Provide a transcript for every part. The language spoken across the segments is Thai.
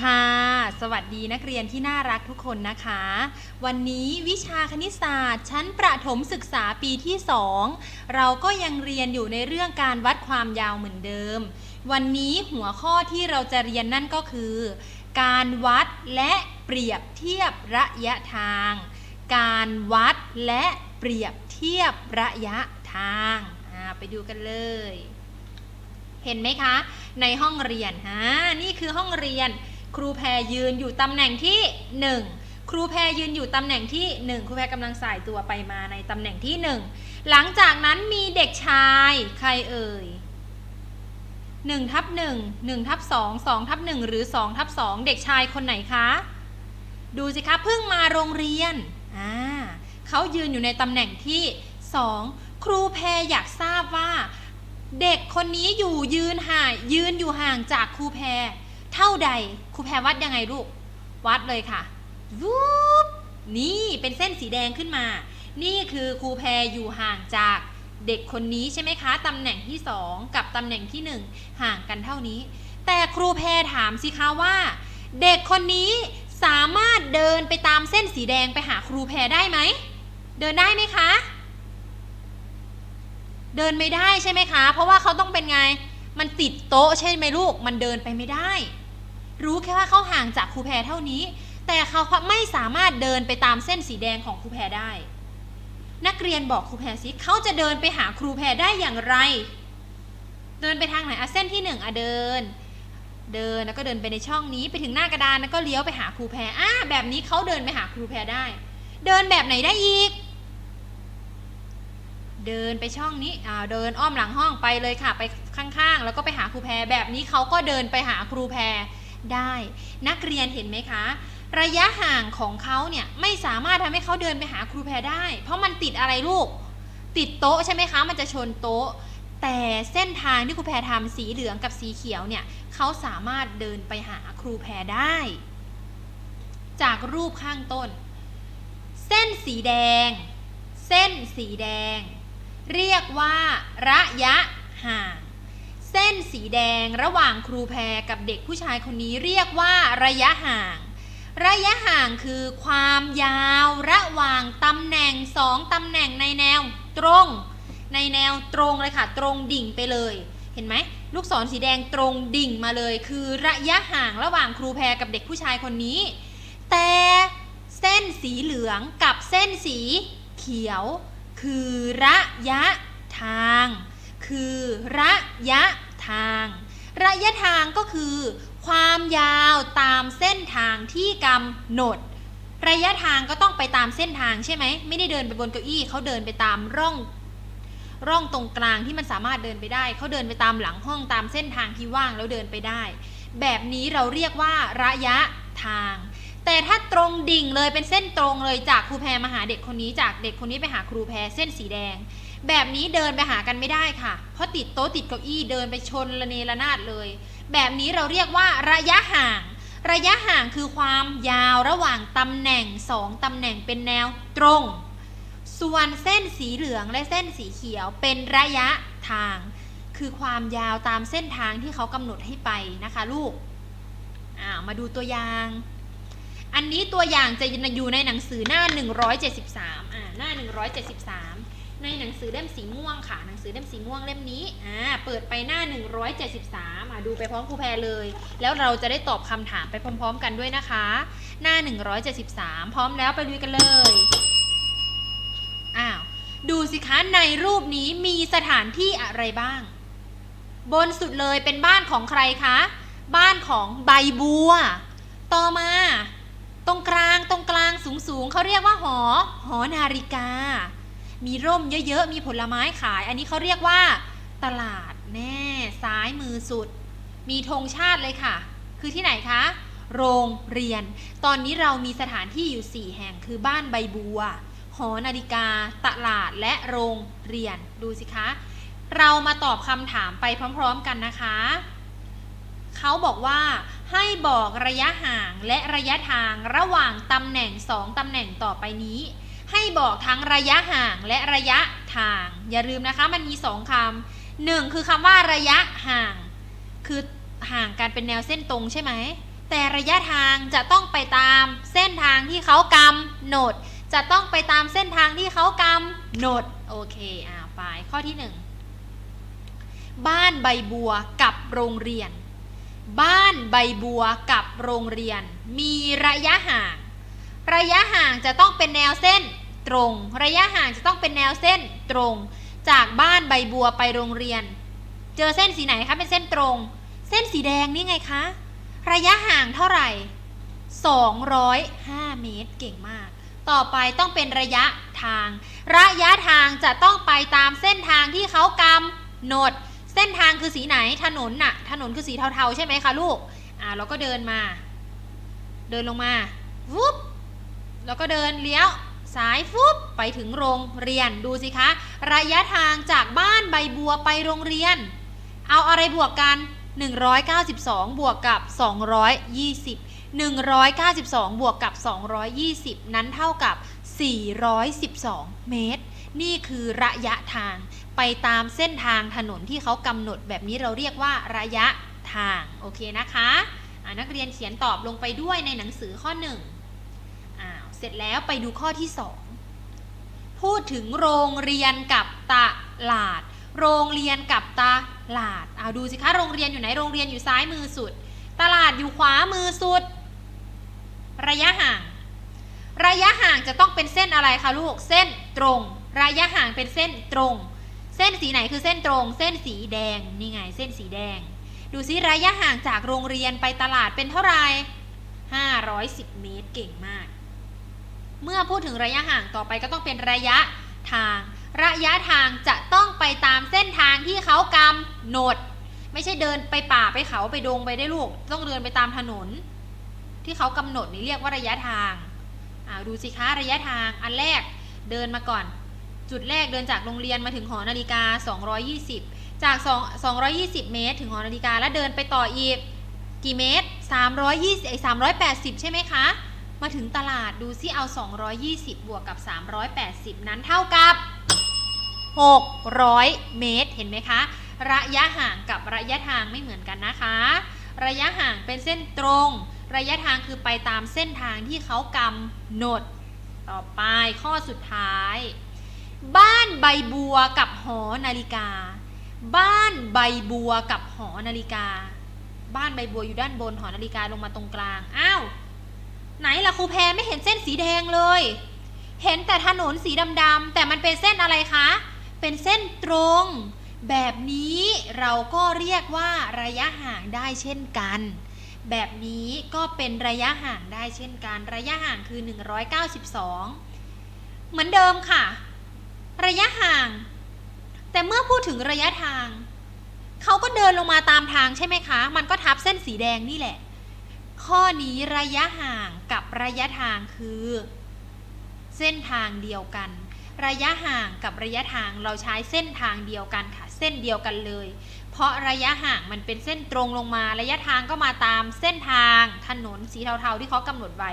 สดีค่ะ สวัสดีนักเรียนที่น่ารักทุกคนนะคะ วันนี้วิชาคณิตศาสตร์ ชั้นประถมศึกษาปีที่ 2 เราก็ยังเรียนอยู่ในเรื่องการวัดความยาวเหมือนเดิม วันนี้หัวข้อที่เราจะเรียนนั่นก็คือ การวัดและเปรียบเทียบระยะทาง การวัดและเปรียบเทียบระยะทางไปดูกันเลยเห็นไหมคะ ในห้องเรียนฮะนี่คือห้องเรียน ครูแพรยืนอยู่ตำแหน่งที่ 1 ครูแพรยืนอยู่ตำแหน่งที่ 1 ครูแพรกำลังสายตัวไปมาในตำแหน่งที่ 1 หลังจากนั้นมีเด็กชายใครเอ่ย1ทับ1 1ทับ2 2ทับ1หรือ2ทับ2เด็กชายคนไหนคะ ดูสิคะเพิ่งมาโรงเรียนอ่าเขายืนอยู่ในตำแหน่งที่ 2 ครูแพรอยากทราบว่า เด็กคนนี้อยู่ยืนห่างยืนอยู่ห่างจากครูแพร เท่าใดครูแพรวัดยังไงลูก วัดเลยค่ะวูบนี่เป็นเส้นสีแดงขึ้นมา นี่คือครูแพรอยู่ห่างจากเด็กคนนี้ใช่ไหมคะ ตำแหน่งที่ 2 กับตำแหน่งที่ 1 ห่างกันเท่านี้ แต่ครูแพรถามสิคะว่า เด็กคนนี้สามารถเดินไปตามเส้นสีแดงไปหาครูแพรได้ไหม เดินได้ไหมคะ เดินไม่ได้ใช่ไหมคะ เพราะว่าเขาต้องเป็นไง มันติดโต๊ะใช่ไหมลูก มันเดินไปไม่ได้ รู้แค่ว่าเขาห่างจากครูแพรเท่านี้ แต่เขาไม่สามารถเดินไปตามเส้นสีแดงของครูแพรได้ นักเรียนบอกครูแพรสิเขาจะเดินไปหาครูแพรได้อย่างไร เดินไปทางไหนอะเส้นที่หนึ่งอะเดิน เดินแล้วก็เดินไปในช่องนี้ไปถึงหน้ากระดานแล้วก็เลี้ยวไปหาครูแพรอ่าแบบนี้เขาเดินไปหาครูแพรได้ เดินแบบไหนได้อีกเดินไปช่องนี้อ่าเดินอ้อมหลังห้องไปเลยค่ะ ไปข้างๆ แล้วก็ไปหาครูแพรแบบนี้เขาก็เดินไปหาครูแพร ได้ นักเรียนเห็นไหมคะ ระยะห่างของเขาเนี่ยไม่สามารถทำให้เขาเดินไปหาครูแพรได้ เพราะมันติดอะไรลูก ติดโต๊ะใช่ไหมคะ มันจะชนโต๊ะ แต่เส้นทางที่ครูแพรทำสีเหลืองกับสีเขียวเนี่ยเขาสามารถเดินไปหาครูแพรได้ จากรูปข้างต้น เส้นสีแดง เส้นสีแดง เรียกว่าระยะห่าง เส้นสีแดงระหว่างครูแพรกับเด็กผู้ชายคนนี้เรียกว่าระยะห่าง ระยะห่างคือความยาวระหว่างตำแหน่งสองตำแหน่งในแนวตรง ในแนวตรงเลยค่ะ ตรงดิ่งไปเลย เห็นไหมลูกศรสีแดงตรงดิ่งมาเลย คือระยะห่างระหว่างครูแพรกับเด็กผู้ชายคนนี้ แต่เส้นสีเหลืองกับเส้นสีเขียว คือระยะทาง คือระยะทาง ระยะทางก็คือ ความยาวตามเส้นทางที่กำหนด ระยะทางก็ต้องไปตามเส้นทางใช่ไหมไม่ได้เดินไปบนเก้าอี้เขาเดินไปตามร่อง ร่องตรงกลางที่มันสามารถเดินไปได้เขาเดินไปตามหลังห้องตามเส้นทางที่ว่างแล้วเดินไปได้ แบบนี้เราเรียกว่าระยะทางแต่ถ้าตรงดิ่งเลยเป็นเส้นตรงเลยจากครูแพรมาหาเด็กคนนี้จากเด็กคนนี้ไปหาครูแพรเส้นสีแดง แบบนี้เดินไปหากันไม่ได้ค่ะ เพราะติดโต๊ะติดเก้าอี้เดินไปชนระเนระนาดเลย แบบนี้เราเรียกว่าระยะห่าง ระยะห่างคือความยาวระหว่างตำแหน่งสองตำแหน่งเป็นแนวตรง ส่วนเส้นสีเหลืองและเส้นสีเขียวเป็นระยะทาง คือความยาวตามเส้นทางที่เขากำหนดให้ไปนะคะลูกามาดูตัวอย่าง อันนี้ตัวอย่างจะอยู่ในหนังสือหน้า 173อ่าหน้า 173 ในหนังสือเล่มสีม่วงค่ะ หนังสือเล่มสีม่วงเล่มนี้อ่าเปิดไปหน้า 173อ่าดูไปพร้อมครูแพรเลย แล้วเราจะได้ตอบคำถามไปพร้อม ๆ กันด้วยนะคะ หน้า 173 พร้อมแล้วไปลุยกันเลยอ้าวดูสิคะในรูปนี้มีสถานที่อะไรบ้าง บนสุดเลยเป็นบ้านของใครคะ บ้านของใบบัว ต่อมา ตรงกลางตรงกลางสูงๆเขาเรียกว่าหอ หอนาฬิกา มีร่มเยอะๆ มีผลไม้ขาย อันนี้เขาเรียกว่า ตลาดแน่ซ้ายมือสุด มีธงชาติเลยค่ะ คือที่ไหนคะ โรงเรียน ตอนนี้เรามีสถานที่อยู่ 4 แห่งคือบ้านใบบัว หอนาฬิกา ตลาดและโรงเรียน ดูสิคะ เรามาตอบคำถามไปพร้อม ๆ กันนะคะเขาบอกว่าให้บอกระยะห่างและระยะทางระหว่างตำแหน่ง 2ตำแหน่งต่อไปนี้ ให้บอกทั้งระยะห่างและระยะทาง อย่าลืมนะคะมันมีสองคำหนึ่งคือคำว่าระยะห่าง คือห่างกันเป็นแนวเส้นตรงใช่ไหม แต่ระยะทางจะต้องไปตามเส้นทางที่เขากำหนด จะต้องไปตามเส้นทางที่เขากำหนด โอเค อ่าไปข้อที่หนึ่งบ้านใบบัวกับโรงเรียน บ้านใบบัวกับโรงเรียน มีระยะห่าง ระยะห่างจะต้องเป็นแนวเส้นตรง ระยะห่างจะต้องเป็นแนวเส้นตรง จากบ้านใบบัวไปโรงเรียน เจอเส้นสีไหนคะเป็นเส้นตรง เส้นสีแดงนี่ไงคะ ระยะห่างเท่าไหร่ 205 เมตรเก่งมาก ต่อไปต้องเป็นระยะทาง ระยะทางจะต้องไปตามเส้นทางที่เขากำหนด เส้นทางคือสีไหนถนนน่ะ ถนนคือสีเทาๆใช่ไหมคะลูก อ่าเราก็เดินมา เดินลงมาวุบ แล้วก็เดินเลี้ยวซ้ายฟุบไปถึงโรงเรียนดูสิคะ ระยะทางจากบ้านใบบัวไปโรงเรียน เอาอะไรบวกกัน 192 บวกกับ 220 192 บวกกับ 220 นั้นเท่ากับ 412 เมตร นี่คือระยะทางไปตามเส้นทางถนนที่เขากำหนดแบบนี้เราเรียกว่าระยะทาง โอเคนะคะ นักเรียนเขียนตอบลงไปด้วยในหนังสือข้อ 1 เสร็จแล้วไปดูข้อที่ 2 พูดถึงโรงเรียนกับตลาด โรงเรียนกับตลาดเอาดูสิคะโรงเรียนอยู่ไหนโรงเรียนอยู่ซ้ายมือสุด ตลาดอยู่ขวามือสุด ระยะห่าง ระยะห่างจะต้องเป็นเส้นอะไรคะลูกเส้นตรง ระยะห่างเป็นเส้นตรง เส้นสีไหนคือเส้นตรง เส้นสีแดงนี่ไงเส้นสีแดง ดูซิระยะห่างจากโรงเรียนไปตลาดเป็นเท่าไหร่510 เมตร เก่งมาก เมื่อพูดถึงระยะห่างต่อไปก็ต้องเป็นระยะทาง ระยะทางจะต้องไปตามเส้นทางที่เขากำหนด ไม่ใช่เดินไปป่าไปเขาไปดงไปได้ลูก ต้องเดินไปตามถนน ที่เขากำหนดนี่เรียกว่าระยะทางาดูสิคะระยะทางอันแรกเดินมาก่อน จุดแรกเดินจากโรงเรียนมาถึงหอนาฬิกา 220 จาก 2 220 เมตร ถึงหอนาฬิกาแล้วเดินไปต่ออีกกี่เมตร 320ไอ้380 ใช่ไหมคะ มาถึงตลาดดูซิเอา 220 บวกกับ 380 นั้นเท่ากับ 600 เมตร เห็นไหมคะ ระยะห่างกับระยะทางไม่เหมือนกันนะคะ ระยะห่างเป็นเส้นตรง ระยะทางคือไปตามเส้นทางที่เขากำหนด ต่อไปข้อสุดท้าย บ้านใบบัวกับหอนาฬิกา บ้านใบบัวกับหอนาฬิกา บ้านใบบัวอยู่ด้านบนหอนาฬิกาลงมาตรงกลาง อ้าว ไหนล่ะครูแพรไม่เห็นเส้นสีแดงเลย เห็นแต่ถนนสีดำๆแต่มันเป็นเส้นอะไรคะ เป็นเส้นตรง แบบนี้เราก็เรียกว่าระยะห่างได้เช่นกัน แบบนี้ก็เป็นระยะห่างได้เช่นกัน ระยะห่างคือ 192 เหมือนเดิมค่ะ ระยะห่าง แต่เมื่อพูดถึงระยะทาง เขาก็เดินลงมาตามทางใช่ไหมคะ มันก็ทับเส้นสีแดงนี่แหละ ข้อนี้ระยะห่างกับระยะทางคือ เส้นทางเดียวกัน ระยะห่างกับระยะทางเราใช้เส้นทางเดียวกันค่ะ เส้นเดียวกันเลย เพราะระยะห่างมันเป็นเส้นตรงลงมา ระยะทางก็มาตามเส้นทางถนนสีเทาๆที่เขากำหนดไว้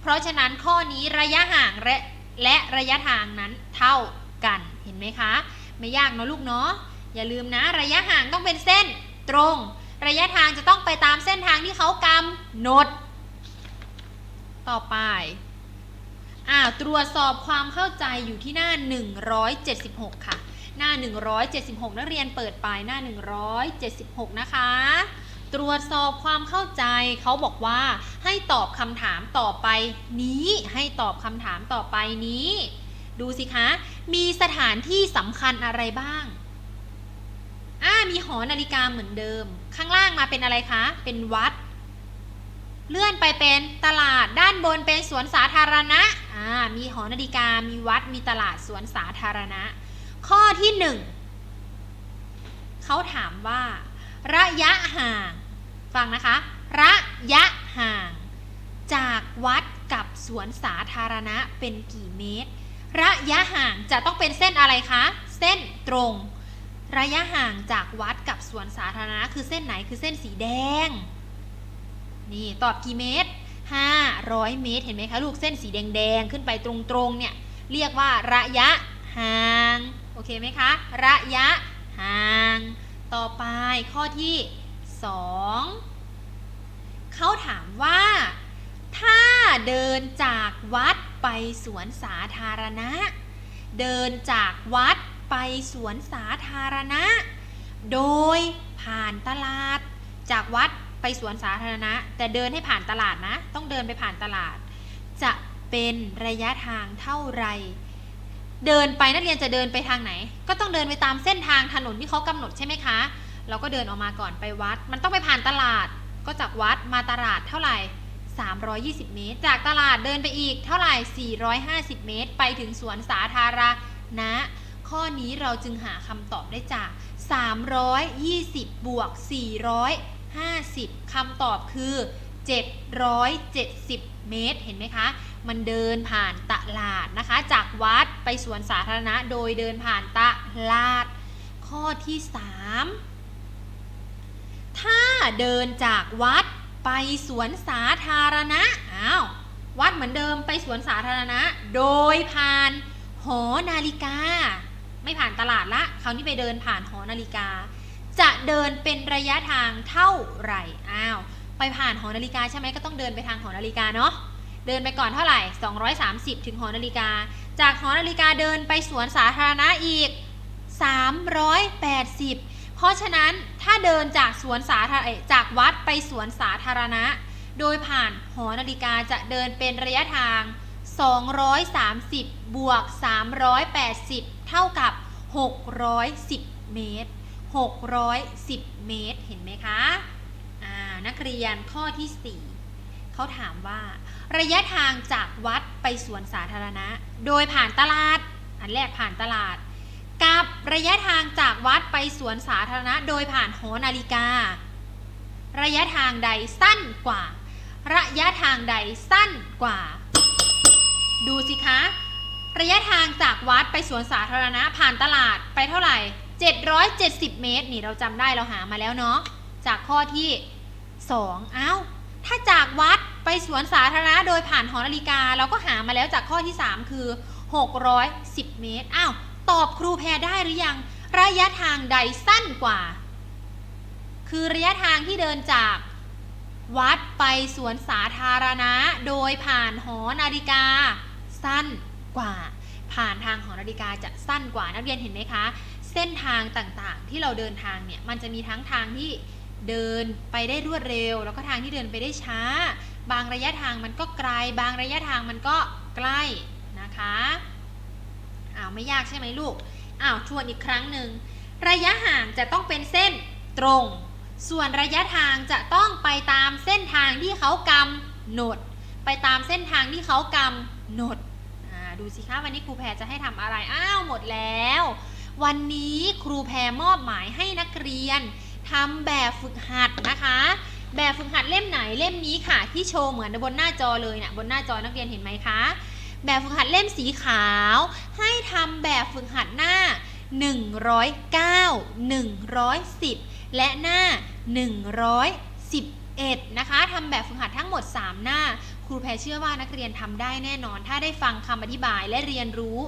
เพราะฉะนั้นข้อนี้ระยะห่างและและระยะทางนั้นเท่ากันเห็นไหมคะ ไม่ยากเนะลูกเนาะอย่าลืมนะ ระยะห่างต้องเป็นเส้นตรง ระยะทางจะต้องไปตามเส้นทางที่เขากำหนด ต่อไปอ่าตรวจสอบความเข้าใจอยู่ที่หน้า 176 ค่ะ หน้า 176 นักเรียนเปิดไปหน้า 176 นะคะ ตรวจสอบความเข้าใจเขาบอกว่าให้ตอบคำถามต่อไปนี้ ให้ตอบคำถามต่อไปนี้ ดูสิคะ มีสถานที่สำคัญอะไรบ้างอ่ามีหอนาฬิกาเหมือนเดิม ข้างล่างมาเป็นอะไรคะ เป็นวัด เลื่อนไปเป็นตลาดด้านบนเป็นสวนสาธารณะอ่ามีหอนาฬิกา มีวัดมีตลาดสวนสาธารณะ ข้อที่หนึ่งเขาถามว่า ระยะห่างฟังนะคะ ระยะห่าง จากวัดกับสวนสาธารณะเป็นกี่เมตร ระยะห่างจะต้องเป็นเส้นอะไรคะ เส้นตรง ระยะห่างจากวัดกับสวนสาธารณะคือเส้นไหนคือเส้นสีแดง นี่ตอบกี่เมตร 500 เมตร เห็นไหมคะลูกเส้นสีแดงๆ ขึ้นไปตรงๆเนี่ยเรียกว่าระยะห่าง โอเคไหมคะ ระยะห่าง ต่อไปข้อที่ 2 เขาถามว่า ถ้าเดินจากวัดไปสวนสาธารณะ เดินจากวัด ไปสวนสาธารณะ โดยผ่านตลาด จากวัดไปสวนสาธารณะ แต่เดินให้ผ่านตลาดนะ ต้องเดินไปผ่านตลาด จะเป็นระยะทางเท่าไหร่เดินไปนักเรียนจะเดินไปทางไหน ก็ต้องเดินไปตามเส้นทางถนนที่เขากำหนดใช่ไหมคะ เราก็เดินออกมาก่อนไปวัด มันต้องไปผ่านตลาด ก็จากวัดมาตลาดเท่าไหร่ 320 เมตร จากตลาดเดินไปอีกเท่าไหร่ 450 เมตร ไปถึงสวนสาธารณะ ข้อนี้เราจึงหาคำตอบได้จาก 320 บวก 450 คำตอบคือ 770 เมตร เห็นไหมคะ มันเดินผ่านตลาดนะคะ จากวัดไปสวนสาธารณะโดยเดินผ่านตลาด ข้อที่ 3 ถ้าเดินจากวัดไปสวนสาธารณะ อ้าว วัดเหมือนเดิมไปสวนสาธารณะ โดยผ่านหอนาฬิกา ไม่ผ่านตลาดละคราวนี้ไปเดินผ่านหอนาฬิกา จะเดินเป็นระยะทางเท่าไหร่อ้าวไปผ่านหอนาฬิกาใช่ไหมก็ต้องเดินไปทางหอนาฬิกาเนาะเดินไปก่อนเท่าไหร่ 230 ถึงหอนาฬิกา จากหอนาฬิกาเดินไปสวนสาธารณะอีก 380 เพราะฉะนั้นถ้าเดินจากสวนสาธารจากวัดไปสวนสาธารณะ โดยผ่านหอนาฬิกาจะเดินเป็นระยะทาง 230 บวก 380 เท่ากับ 610 เมตร 610 เมตร เห็นไหมคะนักเรียนข้อที่ 4 เขาถามว่า ระยะทางจากวัดไปสวนสาธารณะ โดยผ่านตลาด อันแรกผ่านตลาด กับระยะทางจากวัดไปสวนสาธารณะ โดยผ่านหอนาฬิกา ระยะทางใดสั้นกว่า ระยะทางใดสั้นกว่า ดูสิคะ ระยะทางจากวัดไปสวนสาธารณะผ่านตลาดไปเท่าไหร่ 770 เมตร นี่เราจำได้เราหามาแล้วเนาะ จากข้อที่ 2 เอ้า ถ้าจากวัดไปสวนสาธารณะโดยผ่านหอนาฬิกา เราก็หามาแล้วจากข้อที่ 3 คือ 610 เมตร อ้าว ตอบครูแพรได้หรือยัง ระยะทางใดสั้นกว่า คือระยะทางที่เดินจากวัดไปสวนสาธารณะ โดยผ่านหอนาฬิกา สั้น กว่า ผ่านทางหอนาฬิกาจะสั้นกว่านักเรียนเห็นไหมคะ เส้นทางต่างๆ ที่เราเดินทางเนี่ยมันจะมีทั้งทางที่เดินไปได้รวดเร็ว แล้วก็ทางที่เดินไปได้ช้า บางระยะทางมันก็ไกล บางระยะทางมันก็ใกล้นะคะอ้าวไม่ยากใช่ไหมลูกอ้าวทวนอีกครั้งหนึ่งระยะห่างจะต้องเป็นเส้นตรง ส่วนระยะทางจะต้องไปตามเส้นทางที่เขากำหนด ไปตามเส้นทางที่เขากำหนด ดูสิคะวันนี้ครูแพรจะให้ทำอะไร อ้าวหมดแล้ว วันนี้ครูแพรมอบหมายให้นักเรียนทำแบบฝึกหัดนะคะ แบบฝึกหัดเล่มไหนเล่มนี้ค่ะ ที่โชว์เหมือนบนหน้าจอเลยนะบนหน้าจอนักเรียนเห็นไหมคะ แบบฝึกหัดเล่มสีขาว ให้ทำแบบฝึกหัดหน้า 109 110 และหน้า 11 นะคะทำแบบฝึกหัดทั้งหมด 3 หน้า ครูแพรเชื่อว่านักเรียนทำได้แน่นอน ถ้าได้ฟังคำอธิบายและเรียนรู้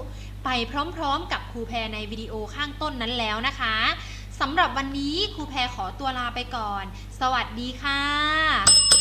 ไปพร้อมๆ กับครูแพรในวิดีโอข้างต้นนั้นแล้วนะคะสำหรับวันนี้ครูแพรขอตัวลาไปก่อน สวัสดีค่ะ